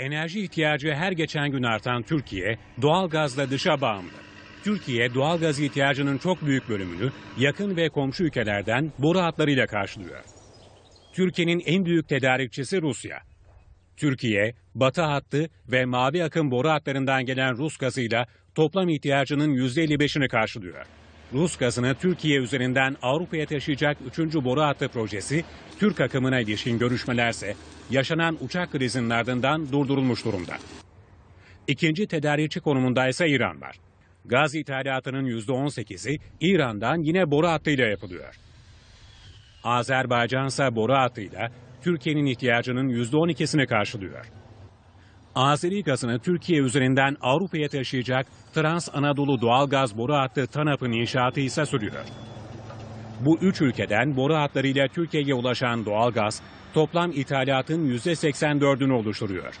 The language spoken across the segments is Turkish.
Enerji ihtiyacı her geçen gün artan Türkiye, doğal gazla dışa bağımlı. Türkiye, doğal gaz ihtiyacının çok büyük bölümünü yakın ve komşu ülkelerden boru hatlarıyla karşılıyor. Türkiye'nin en büyük tedarikçisi Rusya. Türkiye, Batı hattı ve Mavi akım boru hatlarından gelen Rus gazıyla toplam ihtiyacının %55'ini karşılıyor. Rus gazını Türkiye üzerinden Avrupa'ya taşıyacak 3. boru hattı projesi, Türk akımına ilişkin görüşmelerse yaşanan uçak krizinin ardından durdurulmuş durumda. İkinci tedarikçi konumunda ise İran var. Gaz ithalatının %18'i İran'dan yine boru hattıyla yapılıyor. Azerbaycan ise boru hattıyla Türkiye'nin ihtiyacının %12'sini karşılıyor. Azeri gazını Türkiye üzerinden Avrupa'ya taşıyacak Trans Anadolu Doğalgaz Boru Hattı TANAP'ın inşaatı ise sürüyor. Bu üç ülkeden boru hatlarıyla Türkiye'ye ulaşan doğalgaz toplam ithalatın %84'ünü oluşturuyor.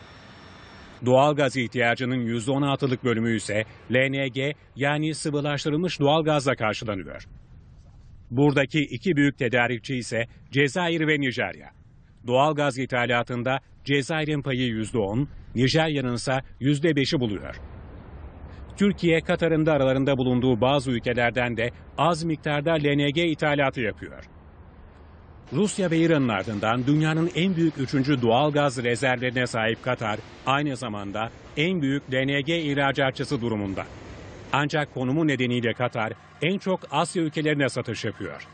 Doğalgaz ihtiyacının %16'lık bölümü ise LNG yani sıvılaştırılmış doğalgazla karşılanıyor. Buradaki iki büyük tedarikçi ise Cezayir ve Nijerya. Doğalgaz ithalatında Cezayir'in payı %10, Nijerya'nın ise %5'i buluyor. Türkiye, Katar'ın da aralarında bulunduğu bazı ülkelerden de az miktarda LNG ithalatı yapıyor. Rusya ve İran'ın ardından dünyanın en büyük üçüncü doğal gaz rezervlerine sahip Katar, aynı zamanda en büyük LNG ihracatçısı durumunda. Ancak konumu nedeniyle Katar en çok Asya ülkelerine satış yapıyor.